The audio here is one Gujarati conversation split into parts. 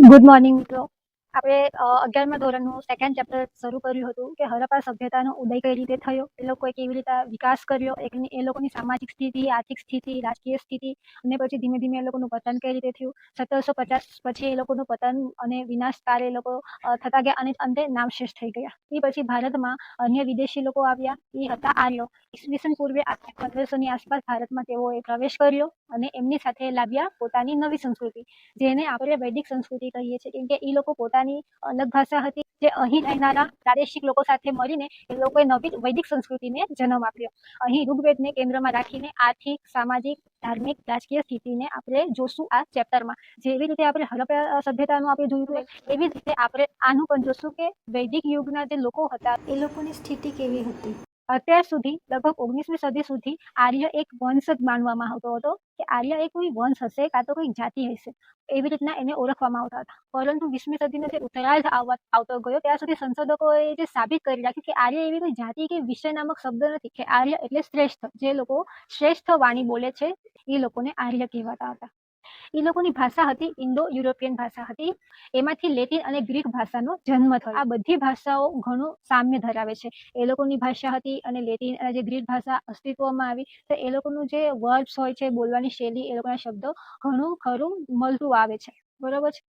ગુડ મોર્નિંગ મિત્રો. આપણે અગિયારમાં ધોરણનું સેકન્ડ ચેપ્ટર શરૂ કર્યું હતું કે હરપ્પા સભ્યતાનો ઉદય કઈ રીતે થયો, એ લોકોએ કેવી રીતે વિકાસ કર્યો એ લોકોની સામાજિક સ્થિતિ, આર્થિક સ્થિતિ, રાજકીય સ્થિતિ અને પછી ધીમે ધીમે એ લોકોનું પતન કઈ રીતે થયું. સત્તરસો પચાસ પછી એ લોકોનું પતન અને વિનાશકાર એ લોકો થતા ગયા અને અંતે નામશેષ થઈ ગયા. એ પછી ભારતમાં અન્ય વિદેશી લોકો આવ્યા, એ હતા આર્યો. ઈસવીસન પૂર્વે પંદરસોની આસપાસ ભારતમાં તેઓએ પ્રવેશ કર્યો. અને એમની સાથે લાવ્યા પોતાની નવી સંસ્કૃતિ, જેને આપણે વૈદિક સંસ્કૃતિ કહીએ છીએ. કેમ કે એ લોકો પોતાની અલગ ભાષા હતી, જે અહીં રહેનારા પ્રાદેશિક લોકો સાથે મળીને એ લોકોએ નવી વૈદિક સંસ્કૃતિને જન્મ આપ્યો. અહીં ઋગ્વેદને કેન્દ્રમાં રાખીને આર્થિક, સામાજિક, ધાર્મિક, રાજકીય સ્થિતિને આપણે જોશું આ ચેપ્ટરમાં. જેવી રીતે આપણે હડપ્પા સભ્યતાનું આપણે જોયું એવી રીતે આપણે આનું પણ જોશું કે વૈદિક યુગના જે લોકો હતા, એ લોકોની સ્થિતિ કેવી હતી? અત્યાર સુધી, લગભગ ઓગણીસમી સદી સુધી આર્ય એક વંશ જ માનવામાં આવતો હતો કે આર્ય એ કોઈ વંશ હશે કાં તો કોઈ જાતિ હશે. એવી રીતના એને ઓળખવામાં આવતા હતા. પરંતુ વીસમી સદીનો જે ઉત્તરાર્ધ આવતો ગયો, ત્યાં સુધી સંશોધકોએ જે સાબિત કરી રાખ્યું કે આર્ય એવી કોઈ જાતિ કે વિષય નામક શબ્દ નથી, કે આર્ય એટલે શ્રેષ્ઠ, જે લોકો શ્રેષ્ઠ વાણી બોલે છે, એ લોકોને આર્ય કહેવાતા હતા. એ લોકોની ભાષા હતી ઇન્ડો યુરોપિયન ભાષા હતી. એમાંથી લેટિન અને ગ્રીક ભાષાનો જન્મ થયો. આ બધી ભાષાઓ ઘણું સામ્ય ધરાવે છે. એ લોકોની ભાષા હતી અને લેટિન અને જે ગ્રીક ભાષા અસ્તિત્વમાં આવી, તો એ લોકોનું જે વર્બ્સ હોય છે, બોલવાની શૈલી, એ લોકોના શબ્દો ઘણું ખરું મળતું આવે છે. બરોબર છે?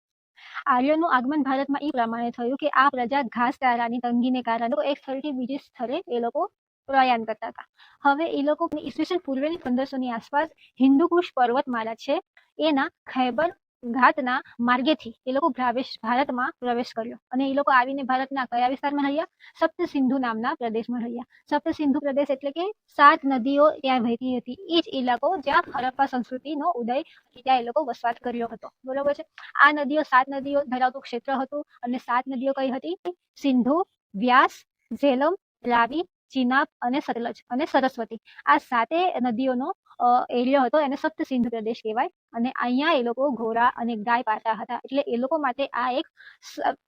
આર્યનું આગમન ભારતમાં એ પ્રમાણે થયું કે આ પ્રજા ઘાસ ઘાસચારાની તંગીને કારણે એક સ્થળથી બીજે સ્થળે એ લોકો પ્રયાણ કરતા હતા. હવે એ લોકો ઈસવીસન પૂર્વેની પંદરસોની આસપાસ હિન્દુકુશ પર્વતમાળા છે, એના ખૈબર ઘાટના માર્ગેથી એ લોકો ભારતમાં પ્રવેશ કર્યો. અને એ લોકો આવીને ભારતના કયા વિસ્તારમાં રહ્યા? સપ્ત સિંધુ નામના પ્રદેશમાં રહ્યા. સપ્ત સિંધુ પ્રદેશ એટલે કે સાત નદીઓ ત્યાં વહેતી હતી. એ જ ઇલાકો જ્યાં હરપ્પા સંસ્કૃતિનો ઉદય ત્યાં એ લોકો વસવાટ કર્યો હતો. બરોબર છે? આ નદીઓ સાત નદીઓ ધરાવતું ક્ષેત્ર હતું અને સાત નદીઓ કઈ હતી? સિંધુ, વ્યાસ, ઝેલમ, રાવી ચિનાબ અને સતલજ અને સરસ્વતી. આ સાતે નદીઓનો એરિયો હતો, એને સપ્ત સિંધુ પ્રદેશ કહેવાય. અને અહીંયા એ લોકો ઘોડા અને ગાય પાતા હતા. એટલે એ લોકો માટે આ એક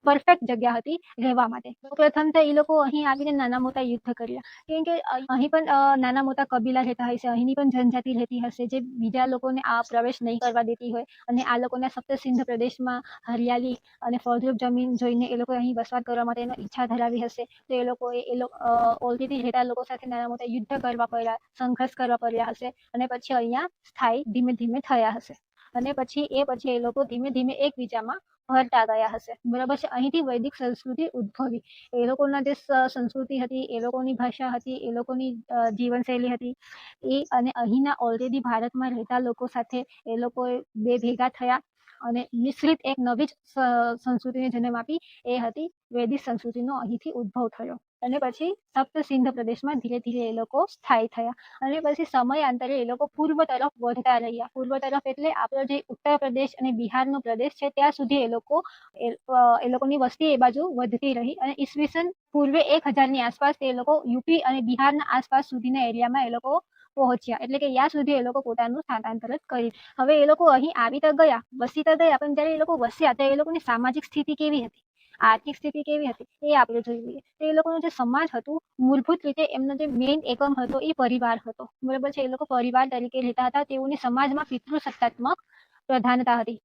પરફેક્ટ જગ્યા હતી રહેવા માટે. પ્રથમ તો એ લોકો અહીં આવીને નાના મોટા યુદ્ધ કર્યા. કેમ કે અહીં પણ નાના મોટા કબીલા રહેતા હશે અહીંની પણ જનજાતિ રહેતી હશે. જે બીજા લોકોને આ પ્રવેશ નહીં કરવા દેતી હોય. અને આ લોકોને સપ્ત સિંધ પ્રદેશમાં હરિયાળી અને ફળદ્રુપ જમીન જોઈને એ લોકો અહીં વસવાટ કરવા માટેનો ઈચ્છા ધરાવી હશે. તો એ લોકોએ એ લોકો ઓલરેડી રહેતા લોકો સાથે નાના મોટા યુદ્ધ કરવા પડ્યા, સંઘર્ષ કરવા પડ્યા હશે. અને પછી અહીંયા સ્થાયી ધીમે ધીમે થયા હશે. અને પછી એ પછી એ લોકો ધીમે ધીમે એકબીજામાં ભળતા ગયા હશે. બરાબર છે? અહીંથી વૈદિક સંસ્કૃતિ ઉદ્ભવી. એ લોકોના જે સંસ્કૃતિ હતી, એ લોકોની ભાષા હતી, એ લોકોની જીવનશૈલી હતી, એ અને અહીંના ઓલરેડી ભારતમાં રહેતા લોકો સાથે એ લોકોએ બે ભેગા થયા અને મિશ્રિત એક નવી જ સંસ્કૃતિને જન્મ આપી. એ હતી વૈદિક સંસ્કૃતિનો અહીંથી ઉદ્ભવ થયો. અને પછી સપ્ત સિંધ પ્રદેશમાં ધીરે ધીરે એ લોકો સ્થાયી થયા. અને પછી સમયાંતરે એ લોકો પૂર્વ તરફ વધતા રહ્યા. પૂર્વ તરફ એટલે આપણો જે ઉત્તર પ્રદેશ અને બિહારનો પ્રદેશ છે, ત્યાં સુધી એ લોકો એ લોકોની વસ્તી એ બાજુ વધતી રહી. અને ઈસવીસન પૂર્વે એક હજારની આસપાસ તે લોકો યુપી અને બિહારના આસપાસ સુધીના એરિયામાં એ લોકો પહોંચ્યા. એટલે કે ત્યાં સુધી એ લોકો પોતાનું સ્થાનાંતર કરી હવે એ લોકો અહીં આવી તો ગયા વસી તો ગયા પણ જ્યારે એ લોકો વસ્યા તો એ લોકોની સામાજિક સ્થિતિ કેવી હતી? આર્થિક સ્થિતિ કેવી હતી એ આપણે જોઈ લઈએ. તો એ લોકોનું જે સમાજ હતું, મૂળભૂત રીતે એમનો જે મેઇન એકમ હતો એ પરિવાર હતો. બરાબર છે? એ લોકો પરિવાર તરીકે રહેતા હતા. તેઓની સમાજમાં પિતૃસત્તાત્મક પ્રધાનતા હતી.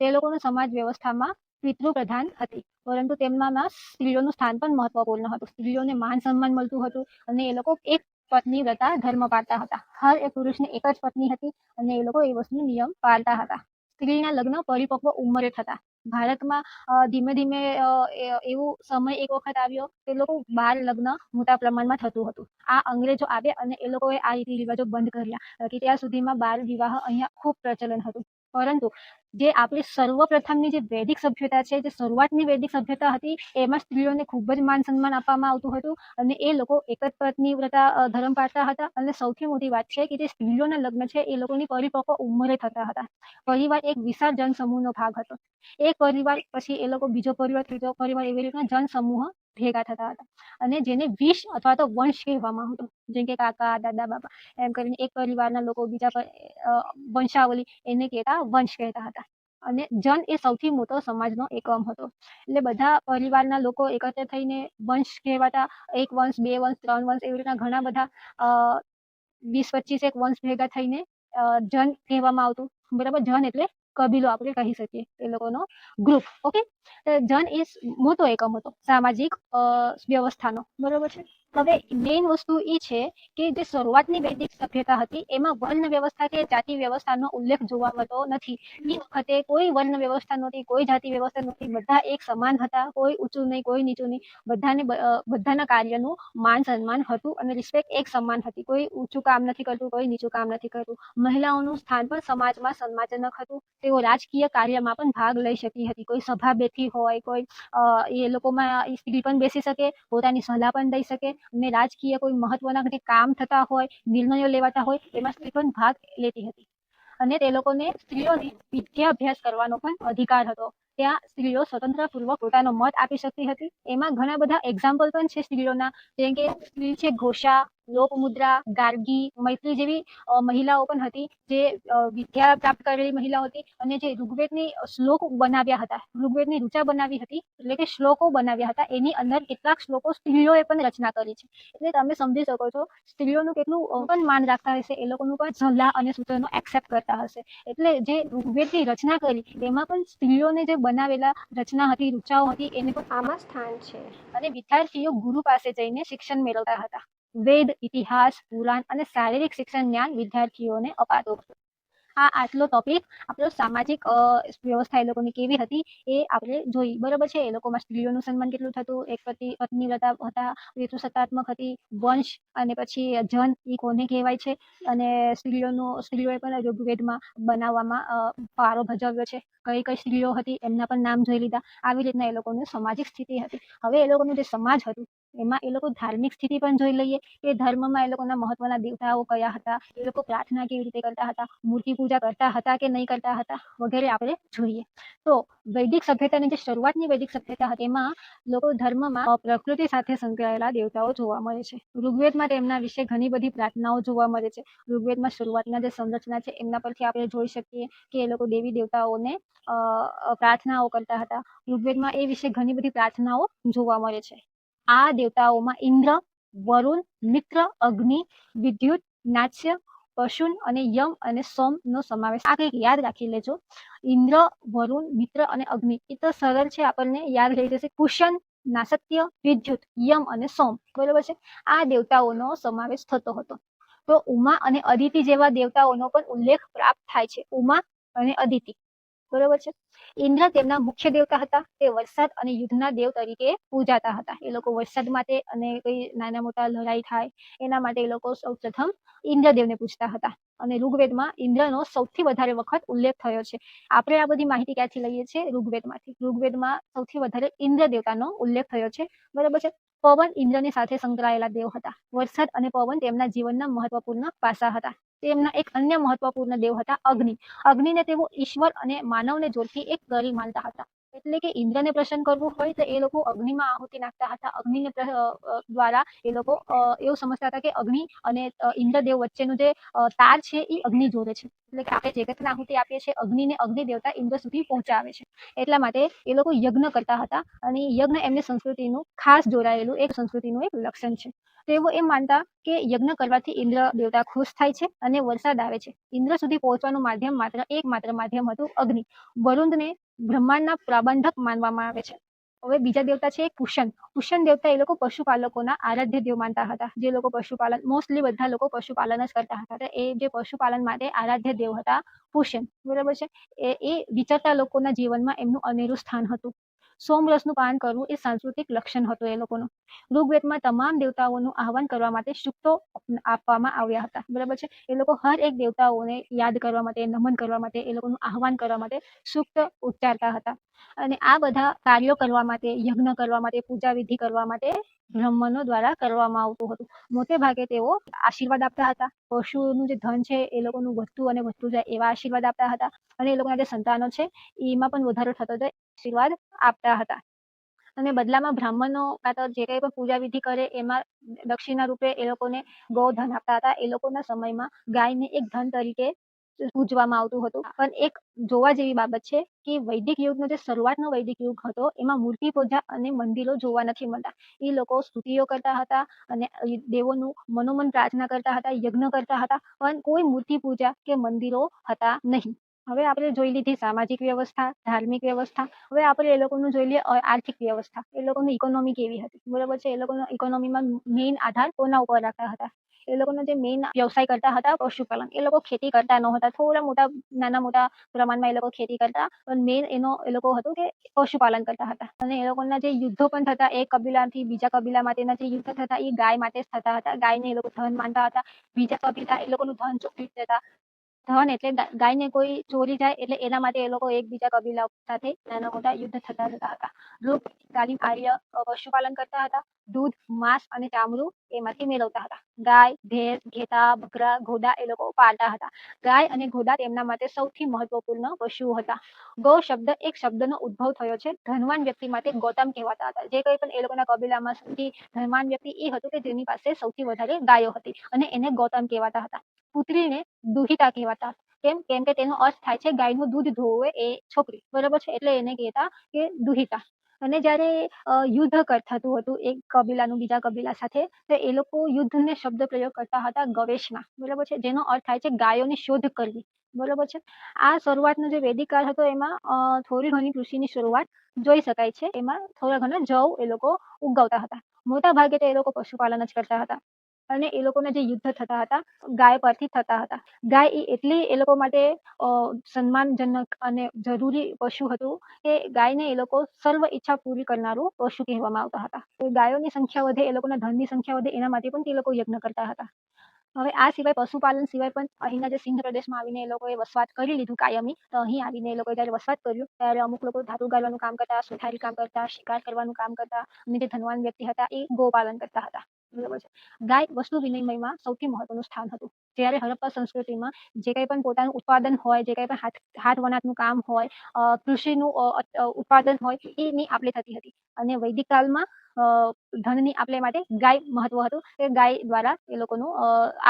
તે લોકોનું સમાજ વ્યવસ્થામાં પિતૃ પ્રધાન હતી. પરંતુ તેમનામાં સ્ત્રીઓનું સ્થાન પણ મહત્વપૂર્ણ હતું. સ્ત્રીઓને માન સન્માન મળતું હતું અને એ લોકો એક પત્ની વ્રતા ધર્મ પાળતા હતા. હર એક પુરુષને એક જ પત્ની હતી અને એ લોકો એ વસ્તુનો નિયમ પાળતા હતા. સ્ત્રીના લગ્ન પરિપક્વ ઉંમરે થતા. ભારતમાં ધીમે ધીમે એવો એવું સમય એક વખત આવ્યો કે લોકો બાળ લગ્ન મોટા પ્રમાણમાં થતું હતું. આ અંગ્રેજો આવ્યા અને એ લોકોએ આ રીતિ રિવાજો બંધ કર્યા, કે ત્યાં સુધીમાં બાળ વિવાહ અહીંયા ખૂબ પ્રચલન હતું. પરંતુ જે આપણી સર્વપ્રથમની જે વૈદિક સભ્યતા છે, જે શરૂઆતની વૈદિક સભ્યતા હતી, એમાં સ્ત્રીઓને ખૂબ જ માન સન્માન આપવામાં આવતું હતું અને એ લોકો એક જ પત્ની વ્રતા ધર્મ પાળતા હતા. અને સૌથી મોટી વાત છે કે જે સ્ત્રીઓના લગ્ન છે, એ લોકોની પરિપક્વ ઉંમરે થતા હતા. પરિવાર એક વિશાળ જનસમૂહનો ભાગ હતો. એક પરિવાર પછી એ લોકો બીજો પરિવાર, ત્રીજો પરિવાર એવી રીતના જનસમૂહ ભેગા થતા હતા. અને જેને વિષ અથવા તો વંશ કહેવામાં આવતો. જેમ કે કાકા, દાદા, બાપા, એમ કરીને એક પરિવારના લોકો બીજા વંશાવલી એને કહેતા વંશ કહેતા હતા. અને જન એ સૌથી મોટો સમાજનો એકમ હતો. એટલે બધા પરિવારના લોકો એકત્ર થઈને વંશ કહેવાતા. એક વંશ, બે વંશ, ત્રણ વંશ એવી રીતના ઘણા બધા વીસ પચીસ એક વંશ ભેગા થઈને જન કહેવામાં આવતું. બરાબર? જન એટલે કબીલો આપણે કહી શકીએ એ લોકોનો ગ્રુપ ઓકે જન એ મોટો એકમ હતો, સામાજિક વ્યવસ્થાનો, બરોબર છે? હવે મેઇન વસ્તુ એ છે કે જે શરૂઆતની વૈદિક સભ્યતા હતી, એમાં વર્ણ વ્યવસ્થા કે જાતિ વ્યવસ્થાનો ઉલ્લેખ જોવા મળતો નથી. એ વખતે કોઈ વર્ણ વ્યવસ્થા નહોતી, કોઈ જાતિ વ્યવસ્થા નહોતી, બધા એક સમાન હતા, કોઈ ઊંચું નહીં, કોઈ નીચું નહીં. બધાને બધાના કાર્યનું માન સન્માન હતું અને રિસ્પેક્ટ એક સમાન હતી. કોઈ ઊંચું કામ નથી કરતું, કોઈ નીચું કામ નથી કરતું. મહિલાઓનું સ્થાન પણ સમાજમાં સન્માનજનક હતું. તેઓ રાજકીય કાર્યમાં પણ ભાગ લઈ શકી હતી. કોઈ સભા બેઠી હોય, કોઈ એ લોકોમાં સ્ત્રી પણ બેસી શકે, પોતાની સલાહ પણ દઈ શકે. અને રાજકીય કોઈ મહત્વના કામ થતા હોય, નિર્ણયો લેવાતા હોય, એમાં સ્ત્રી પણ ભાગ લેતી હતી. અને તે લોકોને સ્ત્રીઓને વિદ્યાભ્યાસ કરવાનો પણ અધિકાર હતો. ત્યાં સ્ત્રીઓ સ્વતંત્રપૂર્વક પોતાનો મત આપી શકતી હતી. એમાં ઘણા બધા એક્ઝામ્પલ પણ છે સ્ત્રીઓના. જેમ કે સ્ત્રી છે ઘોષા લોપમુદ્રા ગાર્ગી મૈત્રી જેવી મહિલાઓ પણ હતી જે વિદ્યા પ્રાપ્ત કરેલી મહિલાઓ હતી અને જે ઋગ્વેદની શ્લોક બનાવ્યા હતા. ઋગ્વેદની ઋચા બનાવી હતી એટલે કે શ્લોકો બનાવ્યા હતા. એની અંદર કેટલાક શ્લોકો સ્ત્રીઓએ પણ રચના કરી છે. એટલે તમે સમજી શકો છો સ્ત્રીઓનું કેટલું પણ માન રાખતા હશે એ લોકોનું પણ સલાહ અને સૂચનો એક્સેપ્ટ કરતા હશે. એટલે જે ઋગ્વેદની રચના કરી તેમાં પણ સ્ત્રીઓને જે બનાવેલા રચના હતી ઋચાઓ હતી એને પણ આમાં સ્થાન છે. અને વિદ્યાર્થીઓ ગુરુ પાસે જઈને શિક્ષણ મેળવતા હતા. વેદ, ઇતિહાસ, પુરાણ અને શારીરિક શિક્ષણ જ્ઞાન વિદ્યાર્થીઓને અપાતું હતું. આ આટલો ટોપિક આપણો સામાજિક વ્યવસ્થા એ લોકોની કેવી હતી એ આપણે જોઈ. બરોબર છે? એ લોકોમાં સ્ત્રીઓનું સન્માન કેટલું થતું? એક પતિ પત્નીવ્રતા હતા ઋતુસત્તાત્મક હતી, વંશ અને પછી જન એ કોને કહેવાય છે? અને સ્ત્રીઓનું, સ્ત્રીઓએ પણ ઋગ્વેદમાં બનાવવામાં પારો ભજવ્યો છે. કઈ કઈ સ્ત્રીઓ હતી એમના પણ નામ જોઈ લીધા. આવી રીતના એ લોકોની સામાજિક સ્થિતિ હતી. હવે એ લોકોનું જે સમાજ હતું એમાં એ લોકો ધાર્મિક સ્થિતિ પણ જોઈ લઈએ. કે ધર્મમાં એ લોકોના મહત્વના દેવતાઓ કયા હતા? એ લોકો પ્રાર્થના કેવી રીતે કરતા હતા? મૂર્તિ પૂજા કરતા હતા કે નહીં કરતા હતા? વગેરે આપણે જોઈએ. તો વૈદિક સભ્યતાની જે શરૂઆતની વૈદિક સભ્યતા હતી, એમાં લોકો ધર્મમાં પ્રકૃતિ સાથે સંકળાયેલા દેવતાઓ જોવા મળે છે. ઋગ્વેદમાં તેમના વિશે ઘણી બધી પ્રાર્થનાઓ જોવા મળે છે. ઋગ્વેદમાં શરૂઆતના જે સંરચના છે, એમના પરથી આપણે જોઈ શકીએ કે એ લોકો દેવી દેવતાઓને પ્રાર્થનાઓ કરતા હતા. ઋગ્વેદમાં એ વિશે ઘણી બધી પ્રાર્થનાઓ જોવા મળે છે. આ દેવતાઓમાં ઇન્દ્ર, વરુણ, મિત્ર, અગ્નિ, વિદ્યુત, નાચ્ય, પશુન અને યમ અને સોમ નો સમાવેશ આ કંઈક યાદ રાખી લેજો. ઇન્દ્ર, વરુણ, મિત્ર અને અગ્નિ એ તો સરળ છે આપણને યાદ રહી જશે. કુશન, નાસત્ય, વિદ્યુત, યમ અને સોમ. બરોબર છે? આ દેવતાઓનો સમાવેશ થતો હતો. તો ઉમા અને અદિતિ જેવા દેવતાઓનો પણ ઉલ્લેખ પ્રાપ્ત થાય છે. ઉમા અને અદિતિ. બરોબર છે? ઇન્દ્ર તેમના મુખ્ય દેવતા હતા. તે વરસાદ અને યુદ્ધના દેવ તરીકે પૂજાતા હતા. એ લોકો વરસાદ માટે અને કોઈ નાના મોટા લડાઈ થાય, એના માટે એ લોકો સૌ પ્રથમ ઇન્દ્રદેવને પૂજતા હતા. અને ઋગ્વેદમાં ઇન્દ્રનો સૌથી વધારે વખત ઉલ્લેખ થયો છે. આપણે આ બધી માહિતી ક્યાંથી લઈએ છીએ? ઋગ્વેદમાંથી. ઋગ્વેદમાં સૌથી વધારે ઇન્દ્ર દેવતાનો ઉલ્લેખ થયો છે. બરાબર છે? પવન ઇન્દ્રની સાથે સંકળાયેલા દેવ હતા. વરસાદ અને પવન તેમના જીવનના મહત્વપૂર્ણ પાસા હતા. તેમના એક અન્ય મહત્વપૂર્ણ દેવ હતા અગ્નિ. અગ્નિને તેઓ ઈશ્વર અને માનવને જોડતી એક ગરી માનતા હતા. એટલે કે ઇન્દ્રને પ્રસન્ન કરવું હોય તો એ લોકો અગ્નિમાં આહુતિ નાખતા હતા. અગ્નિને દ્વારા એ લોકો એવું સમજતા હતા કે અગ્નિ અને ઇન્દ્રદેવ વચ્ચેનું જે તાર છે એ અગ્નિ જોડે છે. એટલે કે આપણે જગતને આહુતિ આપીએ છીએ, અગ્નિને અગ્નિ દેવતા ઇન્દ્ર સુધી પહોંચાડે છે. એટલા માટે એ લોકો યજ્ઞ કરતા હતા અને યજ્ઞ એમની સંસ્કૃતિનું ખાસ જોડાયેલું એક સંસ્કૃતિનું એક લક્ષણ છે. તેઓ એમ માનતા કે યજ્ઞ કરવાથી ઇન્દ્ર દેવતા ખુશ થાય છે અને વરસાદ આવે છે. ઇન્દ્ર સુધી પહોંચવાનું માધ્યમ માત્ર, એક માત્ર માધ્યમ હતું અગ્નિ. વરુણને બ્રહ્માંડના પ્રબંધક માનવામાં આવે છે. હવે બીજા દેવતા છે કુશન કુશન દેવતા એ લોકો પશુપાલકોના આરાધ્ય દેવ માનતા હતા. જે લોકો પશુપાલન મોસ્ટલી બધા લોકો પશુપાલન જ કરતા હતા. એ જે પશુપાલન માટે આરાધ્ય દેવ હતા કુશન બરાબર છે? એ એ વિચારતા લોકોના જીવનમાં એમનું અનેરું સ્થાન હતું. સોમરસનું પાન કરવું એ સાંસ્કૃતિક લક્ષણ હતું એ લોકોનું. ઋગ્વેદમાં તમામ દેવતાઓનું આહવાન કરવા માટે સૂક્તો આપવામાં આવ્યા હતા. બરાબર છે? એ લોકો હર એક દેવતાઓને યાદ કરવા માટે, નમન કરવા માટે એ લોકોનું આહવાન કરવા માટે સૂક્ત ઉચ્ચારતા હતા. અને આ બધા કાર્યો કરવા માટે, યજ્ઞ કરવા માટે પૂજા વિધિ કરવા માટે બ્રાહ્મણો દ્વારા કરવામાં આવતું હતું. મોટે ભાગે તેઓ આશીર્વાદ આપતા હતા. પશુનું જે ધન છે એ લોકોનું વધતું અને વધતું જાય એવા આશીર્વાદ આપતા હતા. અને એ લોકોના જે સંતાનો છે, એમાં પણ વધારો થતો જાય આશીર્વાદ આપતા હતા. અને બદલામાં બ્રાહ્મણો કાં તો જે કંઈ પણ પૂજા વિધિ કરે, એમાં દક્ષિણા રૂપે એ લોકોને ગૌધન આપતા હતા. એ લોકોના સમયમાં ગાયને એક ધન તરીકે પૂજવામાં આવતું હતું. પણ એક જોવા જેવી બાબત છે કે વૈદિક યુગનો જે શરૂઆતનો વૈદિક યુગ હતો, એમાં મૂર્તિ પૂજા અને મંદિરો જોવા નથી મળતા. એ લોકો સ્તુતિઓ કરતા હતા અને દેવોનું મનોમન પ્રાર્થના કરતા હતા, યજ્ઞ કરતા હતા. પણ કોઈ મૂર્તિ પૂજા કે મંદિરો હતા નહીં. હવે આપણે જોઈ લીધી સામાજિક વ્યવસ્થા, ધાર્મિક વ્યવસ્થા. હવે આપણે એ લોકોનું જોઈ લઈએ આર્થિક વ્યવસ્થા. એ લોકોની ઇકોનોમી કેવી હતી? બરોબર છે? એ લોકોનો ઇકોનોમીમાં મેઇન આધાર કોના ઉપર રાખતા હતા? એ લોકોનો જે મેઇન વ્યવસાય કરતા હતા પશુપાલન. એ લોકો ખેતી કરતા ન હતા થોડા મોટા, નાના મોટા પ્રમાણમાં એ લોકો ખેતી કરતા, પણ મેઇન એનો એ લોકો હતું કે પશુપાલન કરતા હતા. અને એ લોકોના જે યુદ્ધો પણ થતા, એક કબીલાથી બીજા કબીલા માટેના જે યુદ્ધ થતા, એ ગાય માટે જ થતા હતા. ગાયને એ લોકો ધન માનતા હતા. બીજા કબીલા એ લોકોનું ધન ચોરી દેતા. ધન એટલે ગાય ગાયને કોઈ ચોરી જાય એટલે એના માટે એ લોકો એકબીજા કબીલા સાથે નાના મોટા યુદ્ધ થતા રહેતા હતા. લોક તાલીમ આર્ય પશુપાલન કરતા હતા. દૂધ, માંસ અને ચામડું એમાંથી મેળવતા હતા. ગાય, ભેંસ ઘેટા બકરા, ઘોડા એ લોકો પાળતા હતા. ગાય અને ઘોડા તેમના માટે સૌથી મહત્વપૂર્ણ પશુઓ હતા. ગૌ શબ્દ એક શબ્દનો ઉદ્ભવ થયો છે. ધનવાન વ્યક્તિ માટે ગૌતમ કહેવાતા હતા. જે કંઈ પણ એ લોકોના કબીલામાં સૌથી ધનવાન વ્યક્તિ એ હતું કે જેની પાસે સૌથી વધારે ગાયો હતી અને એને ગૌતમ કહેવાતા હતા. પુત્રીને દુહિતા કહેવાતા. કેમ? કેમ કે તેનો અર્થ થાય છે, ગાયનું દૂધ ધોવે એ છોકરી. બરાબર છે? એટલે એને કહેતા કે દુહિતા. અને જ્યારે યુદ્ધ કર, થતું હતું, એક કબીલાનું બીજા કબીલા સાથે, તો એ લોકો યુદ્ધને શબ્દ પ્રયોગ કરતા હતા ગવેષણા બરાબર છે? જેનો અર્થ થાય છે ગાયોની શોધ કરવી. બરાબર છે? આ શરૂઆતનો જે વૈદિક કાળ હતો, એમાં થોડી ઘણી કૃષિની શરૂઆત જોઈ શકાય છે. એમાં થોડા ઘણા જવ એ લોકો ઉગવતા હતા. મોટા ભાગે તો એ લોકો પશુપાલન જ કરતા હતા. અને એ લોકોના જે યુદ્ધ થતા હતા, ગાય પરથી થતા હતા. ગાય એ એટલી એ લોકો માટે સન્માનજનક અને જરૂરી પશુ હતું કે ગાયને એ લોકો સર્વ ઈચ્છા પૂરી કરનારું પશુ કહેવામાં આવતા હતા. ગાયોની સંખ્યા વધે, એ લોકોના ધનની સંખ્યા વધે, એના માટે પણ તે લોકો યજ્ઞ કરતા હતા. હવે આ સિવાય પશુપાલન સિવાય પણ અહીંના જે સિંધ પ્રદેશમાં આવીને એ લોકોએ વસવાટ કરી લીધું કાયમી. તો અહીં આવીને એ લોકોએ જ્યારે વસવાટ કર્યું, ત્યારે અમુક લોકો ધાતુ ગાળવાનું કામ કરતા, સુથારી કામ કરતા, શિકાર કરવાનું કામ કરતા અને જે ધનવાન વ્યક્તિ હતા એ ગોપાલન કરતા હતા. ગાય વસ્તુ વિનિમયમાં સૌથી મહત્વનું સ્થાન હતું. જ્યારે હડપ્પા સંસ્કૃતિમાં જે કંઈ પણ પોતાનું ઉત્પાદન હોય, જે કંઈ પણ હાથ હાથ કામ હોય કૃષિનું ઉત્પાદન હોય, એની આપલે થતી હતી. અને વૈદિક કાળમાં ધનની આપલે માટે ગાય મહત્વ હતું. કે ગાય દ્વારા એ લોકોનું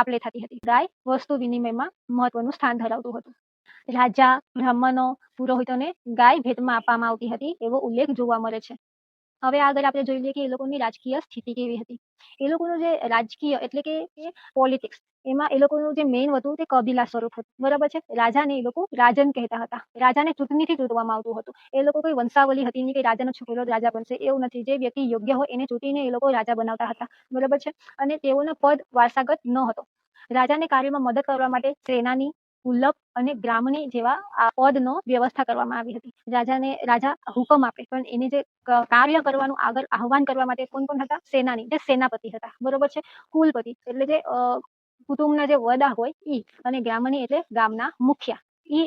આપલે થતી હતી. ગાય વસ્તુ વિનિમયમાં મહત્વનું સ્થાન ધરાવતું હતું. રાજા, બ્રાહ્મણો, પુરોહિતોને ગાય ભેટમાં આપવામાં આવતી હતી એવો ઉલ્લેખ જોવા મળે છે. હવે આગળ આપણે જોઈ લઈએ કે એ લોકોની રાજકીય સ્થિતિ કેવી હતી. એ લોકોનું જે રાજકીય એટલે કે પોલિટિક્સ એમાં એ લોકોનું જે મેઇન હતું તે કબીલા સ્વરૂપ હતું. બરાબર છે? રાજાને એ લોકો રાજન કહેતા હતા. રાજાને ચૂંટણીથી ચૂંટવામાં આવતું હતું. એ લોકો કોઈ વંશાવલી હતી નહીં કે રાજાનો છોકરો રાજા બનશે. એવું નથી. જે વ્યક્તિ યોગ્ય હોય એને ચૂંટીને એ લોકો રાજા બનાવતા હતા. બરાબર છે? અને તેઓનો પદ વારસાગત ન હતો. રાજાને કાર્યમાં મદદ કરવા માટે સેનાની કુલપ અને બ્રાહ્મણી જેવા આ પદનો વ્યવસ્થા કરવામાં આવી હતી. રાજાને રાજા હુકમ આપે, પણ એને જે કાર્ય કરવાનું આગળ આહવાન કરવા માટે કોણ કોણ હતા? સેનાની, જે સેનાપતિ હતા. બરોબર છે? કુલપતિ, એટલે જે કુટુંબના જે વડા હોય ઈ અને ગ્રામની, એટલે ગામના મુખિયા.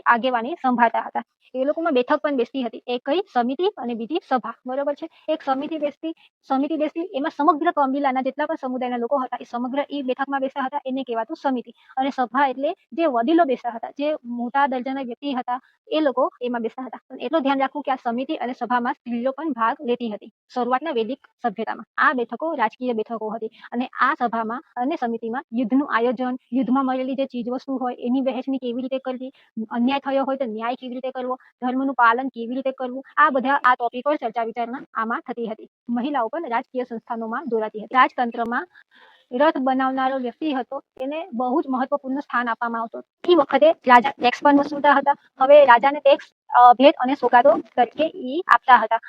આગેવાની સંભાળતા હતા. એ લોકોમાં બેઠક પણ બેસતી હતી. એક કઈ સમિતિ અને બીજી સભા. બરોબર છે? એક સમિતિ બેસતી સમિતિ બેસતી, એમાં સમગ્ર કંબીલાના જેટલા પણ સમુદાયના લોકો હતા, એ સમગ્ર એ બેઠકમાં બેસતા હતા, એને કહેવાતું સમિતિ. અને સભા એટલે જે વડીલો બેસતા હતા, જે મોટા દરજાના વ્યક્તિ હતા, એ લોકો એમાં બેસતા હતા. એટલું ધ્યાન રાખવું કે આ સમિતિ અને સભામાં સ્ત્રીઓ પણ ભાગ લેતી હતી, શરૂઆતના વૈદિક સભ્યતામાં. આ બેઠકો રાજકીય બેઠકો હતી અને આ સભામાં અને સમિતિમાં યુદ્ધનું આયોજન, યુદ્ધમાં મળેલી જે ચીજવસ્તુ હોય, એની વહેંચણી કેવી રીતે કરવી અન્યાય થયો હોય તો ન્યાય કેવી રીતે કરવો? ધર્મનું પાલન કેવી રીતે કરવું? આ બધા આ ટોપિક પર ચર્ચા વિચારણા આમાં થતી હતી. મહિલાઓ પણ રાજકીય સંસ્થાનોમાં જોડાતી હતી. રાજતંત્રમાં રથ બનાવનારો વ્યક્તિ હતો. તેને બહુ જ મહત્વપૂર્ણ સ્થાન આપવામાં આવતું એ વખતે રાજા ટેક્સ પણ વસૂલતા હતા. હવે રાજાને ટેક્સ ભેટ અને સોગાદો તરીકે એ આપતા હતા.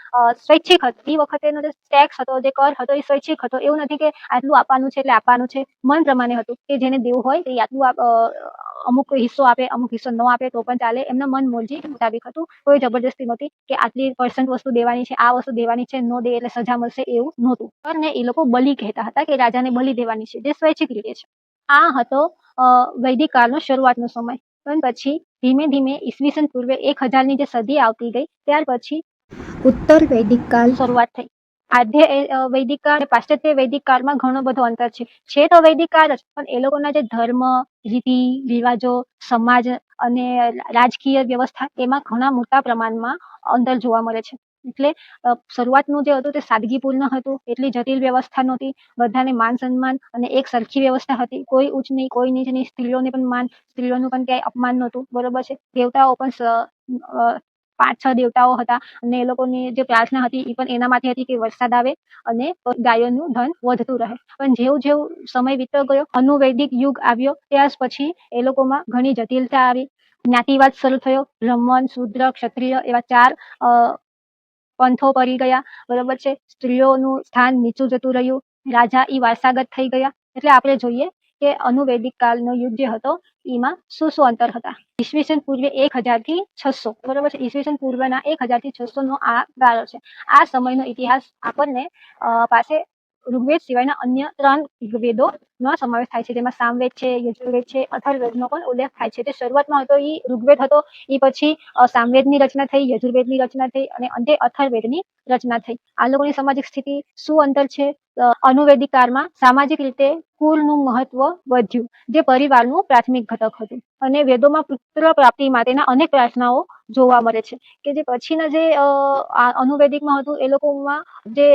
સ્વૈચ્છિક હતો. એ વખતેનો જે ટેક્સ હતો, જે કર હતો, એ સ્વૈચ્છિક હતો. એવું નથી કે આટલું આપવાનું છે એટલે આપવાનું છે. મન પ્રમાણે હતું કે જેને દેવું હોય તે આટલું અમુક હિસ્સો આપે અમુક હિસ્સો ન આપે તો પણ ચાલે. એમના મન મોરજી મુતાબિક હતું. કોઈ જબરજસ્તી નહોતી કે આટલી પર્સન્ટ વસ્તુ દેવાની છે આ વસ્તુ દેવાની છે ન દે એટલે સજા મળશે એવું નહોતું. કરને એ લોકો બલિ કહેતા હતા કે રાજાને બલી દેવાની છે. જે સ્વૈચ્છિક રીતે છે. આ હતો વૈદિક કાળનો શરૂઆતનો સમય. પણ પછી ધીમે ધીમે ઈસવીસન પૂર્વે એક હજારની જે સદી આવતી ગઈ ત્યાર પછી ઉત્તર વૈદિક કાળ શરૂઆત થઈ. આધ્ય વૈદિક કાળ અને પાશ્ચાત્ય વૈદિક કાળમાં ઘણો બધો અંતર છે. છે તો વૈદિક કાળ જ, પણ એ લોકોના જે ધર્મ, રીતિ, રિવાજો, સમાજ અને રાજકીય વ્યવસ્થા એમાં ઘણા મોટા પ્રમાણમાં અંતર જોવા મળે છે. એટલે શરૂઆતનું જે હતું તે સાદગીપૂર્ણ હતું, એટલી જટિલ વ્યવસ્થા નહોતી, બધાને માન સન્માન અને એક સરખી વ્યવસ્થા હતી. કોઈ ઉચ્ચ નહીં, કોઈ નીચ નહીં, સ્ત્રીઓને પણ માન, સ્ત્રીઓનું પણ ક્યાંય અપમાન નહોતું, બરોબર છે. દેવતાઓ પણ પાંચ, છ દેવતાઓ હતા અને એ લોકોની જે પ્રાર્થના હતી એ પણ એનામાંથી હતી કે વરસાદ આવે અને ગાયોનું ધન વધતું રહે. પણ જેવું જેવું સમય વીતતો ગયો, અનુવૈદિક યુગ આવ્યો, ત્યાર પછી એ લોકોમાં ઘણી જટિલતા આવી. જ્ઞાતિવાદ શરૂ થયો બ્રાહ્મણ શૂદ્ર, ક્ષત્રિય એવા ચાર પંથો પડી ગયા. બરોબર છે? સ્ત્રીઓનું સ્થાન નીચું જતું રહ્યું. રાજા ઈ વારસાગત થઈ ગયા. એટલે આપણે જોઈએ કે અનુવૈદિક કાળનો યુગ જે હતો, એમાં શું શું અંતર હતા? ઈસવીસન પૂર્વે એક હજારથી છસો. બરોબર છે? ઈસવીસન પૂર્વના એક હજારથી છસો નો આ ગાળો છે. આ સમયનો ઇતિહાસ આપણને પાસે ઋગ્વેદ સિવાયના અન્ય ત્રણ વેદો નો સમાવેશ થાય છે. જેમાં સામવેદ છે, યજુર્વેદ છે અથર્વવેદનો પણ ઉલ્લેખ થાય છે. તે શરૂઆતમાં હતો એ ઋગ્વેદ હતો એ પછી સામવેદની રચના થઈ, યજુર્વેદની રચના થઈ અને અંતે અથર્વવેદની રચના થઈ. આ લોકોની સામાજિક સ્થિતિ શું અંતર છે? અનુવેદિકારમાં સામાજિક રીતે કુળનું મહત્વ વધ્યું, જે પરિવારનું પ્રાથમિક ઘટક હતું. અને વેદોમાં પુત્ર પ્રાપ્તિ માટેના અનેક પ્રાર્થનાઓ જોવા મળે છે કે જે પછીના જે અનુવેદિકમાં હતું, એ લોકોમાં જે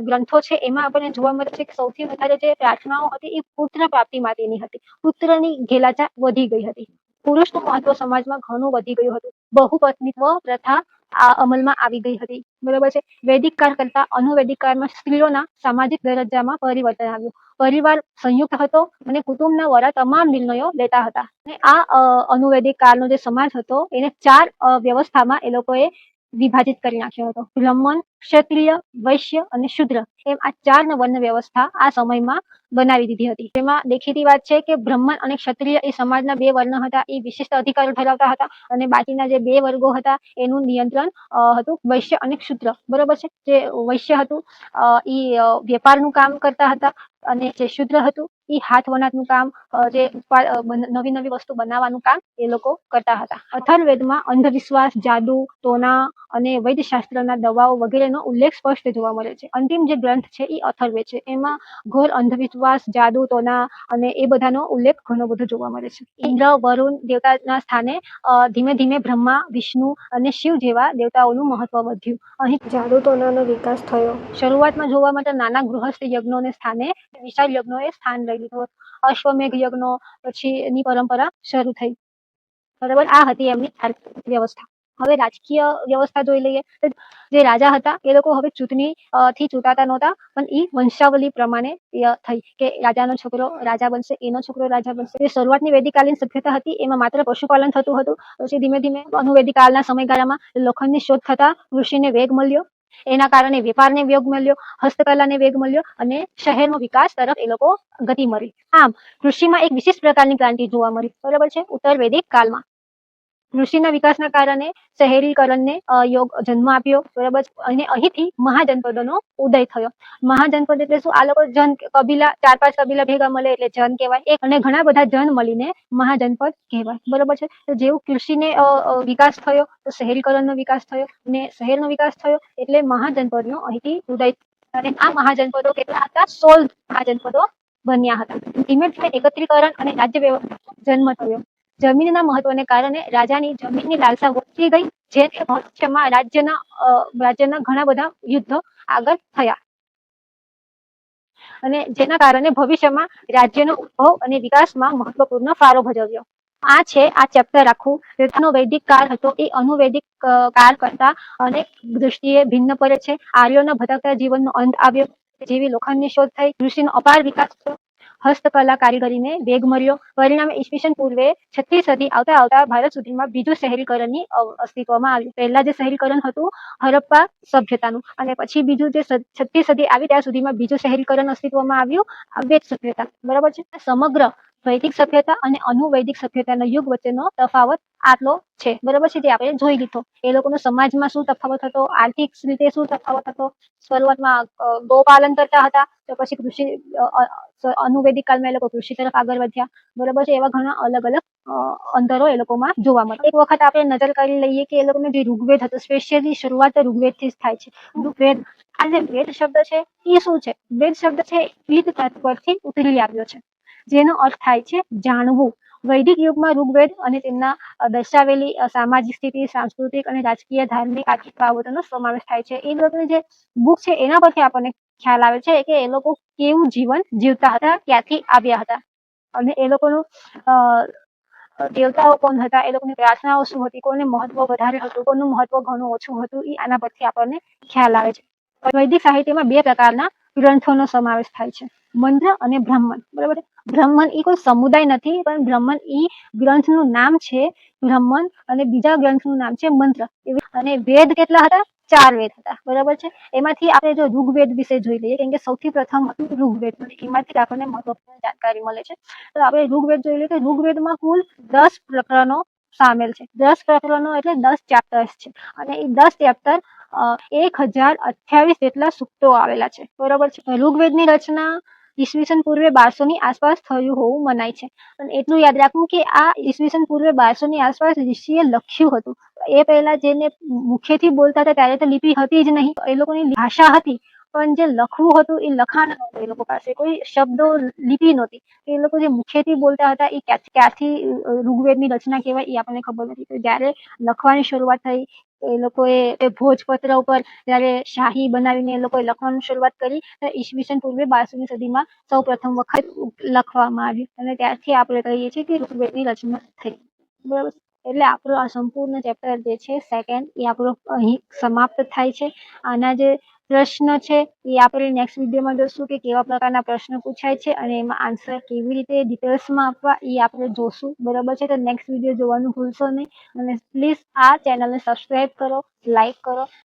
ગ્રંથો છે, એમાં આપણને જોવા મળે છે કે સૌથી વધારે જે પ્રાર્થનાઓ હતી, એ પુત્ર પ્રાપ્તિ માટેની હતી. પુત્રની ઘેલાચા વધી ગઈ હતી. પુરુષનું મહત્વ સમાજમાં ઘણું વધી ગયું હતું. બહુ પત્નીત્વ પ્રથા આ અમલમાં આવી ગઈ હતી. બરોબર છે? વૈદિક કાળ કરતા અનુવૈદિક કાળમાં સ્ત્રીઓના સામાજિક દરજ્જામાં પરિવર્તન આવ્યું. પરિવાર સંયુક્ત હતો અને કુટુંબના વડા તમામ નિર્ણયો લેતા હતા. અને આ અનુવૈદિક કાળનો જે સમાજ હતો, એને ચાર વ્યવસ્થામાં એ લોકોએ વિભાજિત કરી નાખ્યો હતો. બ્રાહ્મણ, ક્ષત્રિય, વૈશ્ય અને શુદ્ર એમ આ ચાર વર્ણ વ્યવસ્થા આ સમયમાં બનાવી દીધી હતી. તેમાં દેખીતી વાત છે કે બ્રાહ્મણ અને ક્ષત્રિય એ સમાજના બે વર્ણ હતા. એ વિશિષ્ટ અધિકારો ધરાવતા હતા અને બાકીના જે બે વર્ગો હતા એનું નિયંત્રણ હતું વૈશ્ય અને શુદ્ર. બરોબર છે? જે વૈશ્ય હતું ઈ વેપારનું કામ કરતા હતા. અને જે શુદ્ર હતું એ હાથ વણાટનું કામ જે નવી નવી વસ્તુ બનાવવાનું કામ એ લોકો કરતા હતા. અથર્વવેદમાં અંધવિશ્વાસ જાદુ ટોના અને વૈદ્યશાસ્ત્રના દવાઓ વગેરેનો ઉલ્લેખ સ્પષ્ટ જોવા મળે છે. અંતિમ જે ગ્રંથ છે એ અથર્વવેદ છે. એમાં ઘોર અંધવિશ્વાસ જાદુ ટોના અને એ બધાનો ઉલ્લેખ ઘણો બધો જોવા મળે છે. ઇન્દ્ર વરુણ દેવતાના સ્થાને ધીમે ધીમે બ્રહ્મા વિષ્ણુ અને શિવ જેવા દેવતાઓનું મહત્વ વધ્યું. અહીં જાદુટોનાનો વિકાસ થયો. શરૂઆતમાં જોવા માટે નાના ગૃહસ્થ યજ્ઞોને સ્થાને વિશાળ યજ્ઞોએ સ્થાન લઈ લીધું અશ્વમેઘ યજ્ઞો પછી એની પરંપરા શરૂ થઈ. બરાબર? આ હતી એમની વ્યવસ્થા હવે રાજકીય વ્યવસ્થા જોઈ લઈએ જે રાજા હતા, એ લોકો હવે ચૂંટણી થી ચૂંટાતા નહોતા, પણ ઈ વંશાવલી પ્રમાણે થઈ કે રાજાનો છોકરો રાજા બનશે, એનો છોકરો રાજા બનશે. જે શરૂઆતની વેદિકાલીન સભ્યતા હતી, એમાં માત્ર પશુપાલન થતું હતું. પછી ધીમે ધીમે અનુવેદિક કાળના સમયગાળામાં લોખંડની શોધ થતા કૃષિને વેગ મળ્યો. એના કારણે વેપારને વેગ મળ્યો, હસ્તકલાને વેગ મળ્યો અને શહેરનો વિકાસ તરફ એ લોકો ગતિ મળી. આમ, કૃષિમાં એક વિશેષ પ્રકારની ક્રાંતિ જોવા મળી. બરાબર છે? ઉત્તર વૈદિક કાળમાં. કૃષિના વિકાસના કારણે શહેરીકરણને યોગ, જન્મ આપ્યો, બરાબર? અને અહીંથી મહાજનપદોનો ઉદય થયો. મહાજનપદ એટલે શું? આ લોકો જન કબીલા, ચાર પાંચ કબીલા ભેગા મળે એટલે જન કહેવાય. એક અને ઘણા બધા જન મળીને મહાજનપદ કહેવાય. બરોબર છે? તો જેવું કૃષિને વિકાસ થયો, તો શહેરીકરણનો વિકાસ થયો અને શહેરનો વિકાસ થયો એટલે મહાજનપદનો અહીંથી ઉદય અને આ મહાજનપદો કેટલા હતા સોળ મહાજનપદો બન્યા હતા. ધીમે ધીમે એકત્રીકરણ અને રાજ્ય વ્યવસ્થા જન્મ થયો. જમીનના મહત્વને કારણે રાજાની જમીનની લાલસા વધતી ગઈ જેને ભવિષ્યમાં રાજ્યના રાજ્યના ઘણા બધા યુદ્ધો આગળ થયા. અને જેના કારણે ભવિષ્યમાં રાજ્યનો ઉદ્ભવ અને વિકાસમાં મહત્વપૂર્ણ ફાળો ભજવ્યો. આ છે આ ચેપ્ટર વેદનો વૈદિક કાળ હતો, એ અનુવૈદિક કાળ કરતા અનેક દૃષ્ટિએ ભિન્ન પડે છે. આર્યોના ભટકતા જીવનનો અંત આવ્યો. જેવી લોખંડની શોધ થઈ કૃષિનો અપાર વિકાસ થયો. હસ્તકલા કારીગરીને વેગ મળ્યો. પરિણામે ઈસવીસન પૂર્વે છત્રીસ સદી આવતા આવતા ભારત સુધીમાં બીજું શહેરીકરણની અસ્તિત્વમાં આવ્યું. પહેલા જે શહેરીકરણ હતું, હરપ્પા સભ્યતાનું. અને પછી બીજું જે છત્રીસ સદી આવી, ત્યાં સુધીમાં બીજું શહેરીકરણ અસ્તિત્વમાં આવ્યું આ વેદ સભ્યતા. બરાબર છે? સમગ્ર વૈદિક સભ્યતા અને અનુવૈદિક સભ્યતાના યુગ વચ્ચેનો તફાવત આટલો છે. બરોબર છે, જે આપણે જોઈ લીધો. એ લોકોનો સમાજમાં શું તફાવત હતો? આર્થિક રીતે શું તફાવત હતો? શરૂઆતમાં ગોપાલન કરતા હતા, તો પછી કૃષિ અનુવૈદિક કાળમાં એ લોકો કૃષિ તરફ આગળ વધ્યા. બરોબર છે, એવા ઘણા અલગ અલગ અંતરો એ લોકોમાં જોવા મળે એક વખત આપણે નજર કરી લઈએ કે એ લોકોનો જે ઋગ્વેદ હતો, સ્પેશિયલી શરૂઆત તો ઋગ્વેદથી જ થાય છે. ઋગ્વેદ, આ જે વેદ શબ્દ છે, એ શું છે? વેદ શબ્દ છે વેદ ધાતુ પરથી ઉતરી આવ્યો છે. જેનો અર્થ થાય છે જાણવું. વૈદિક યુગમાં ઋગ્વેદ અને તેમના દર્શાવેલી સામાજિક સ્થિતિ, સાંસ્કૃતિક અને રાજકીય ધાર્મિક આર્થિક બાબતોનો સમાવેશ થાય છે. એ લોકોની જે બુક છે એના પરથી આપણને ખ્યાલ આવે છે કે એ લોકો કેવું જીવન જીવતા હતા, ક્યાંથી આવ્યા હતા. અને એ લોકોનું દેવતાઓ કોણ હતા, એ લોકોની પ્રાર્થનાઓ શું હતી, કોને મહત્વ વધારે હતું, કોનું મહત્વ ઘણું ઓછું હતું એ આના પરથી આપણને ખ્યાલ આવે છે. વૈદિક સાહિત્યમાં બે પ્રકારના ગ્રંથોનો સમાવેશ થાય છે. મંત્ર અને બ્રાહ્મણ, બરાબર? છે? બ્રહ્મન એ કોઈ સમુદાય નથી, પણ બ્રહ્મન એ ગ્રંથનું નામ છે બ્રહ્મન અને બીજા ગ્રંથનું નામ છે મંત્ર. અને વેદ કેટલા હતા? ચાર વેદ હતા. બરાબર છે? એમાંથી આપણે જો ઋગ્વેદ વિશે જોઈ લઈએ, કેમ કે સૌથી પ્રથમ હતું ઋગ્વેદ એમાંથી આપણને મહત્વપૂર્ણ જાણકારી મળે છે. તો આપણે ઋગ્વેદ જોઈ લઈએ તો ઋગ્વેદમાં કુલ દસ પ્રકરણો સામેલ છે. દસ પ્રકરણો એટલે દસ ચેપ્ટર્સ છે. અને એ દસ ચેપ્ટર એક હજાર અઠ્યાવીસ જેટલા સૂક્તો આવેલા છે. બરોબર છે? ઋગ્વેદની રચના ઈસવીસન પૂર્વે બારસો ની આસપાસ થયું હોવું મનાય છે. એટલું યાદ રાખવું કે આ ઈસવીસન પૂર્વે બારસો ની આસપાસ ઋષિએ લખ્યું હતું. એ પહેલા જેને મુખ્યથી બોલતા હતા ત્યારે તો લિપિ હતી જ નહીં. એ લોકોની ભાષા હતી, પણ જે લખવું હતું એ લખાણ નહોતું એ લોકો પાસે. કોઈ શબ્દો લિપિ નહોતી. એ લોકો જે મુખ્યથી બોલતા હતા એ ક્યાંથી ઋગ્વેદની રચના કહેવાય એ આપણને ખબર નથી. તો જ્યારે લખવાની શરૂઆત થઈ એ લોકોએ એ ભોજપત્ર ઉપર જ્યારે શાહી બનાવીને એ લોકોએ લખવાની શરૂઆત કરી ઈસવીસન પૂર્વે બારસોમી સદીમાં સૌ પ્રથમ વખત લખવામાં આવ્યું. અને ત્યારથી આપણે કહીએ છીએ કે ઋગ્વેદની રચના થઈ. બરાબર? એટલે આપણો આ સંપૂર્ણ ચેપ્ટર જે છે સેકન્ડ એ આપણો અહીં સમાપ્ત થાય છે. આના જે પ્રશ્ન છે, એ આપણે નેક્સ્ટ વિડીયોમાં જોશું કે કેવા પ્રકારના પ્રશ્ન પૂછાય છે અને એમાં આન્સર કેવી રીતે ડિટેલ્સમાં આપવા, એ આપણે જોશું. બરાબર છે? તો નેક્સ્ટ વીડિયો જોવાનું ભૂલશો નહીં. અને પ્લીઝ આ ચેનલને સબસ્ક્રાઈબ કરો લાઈક કરો.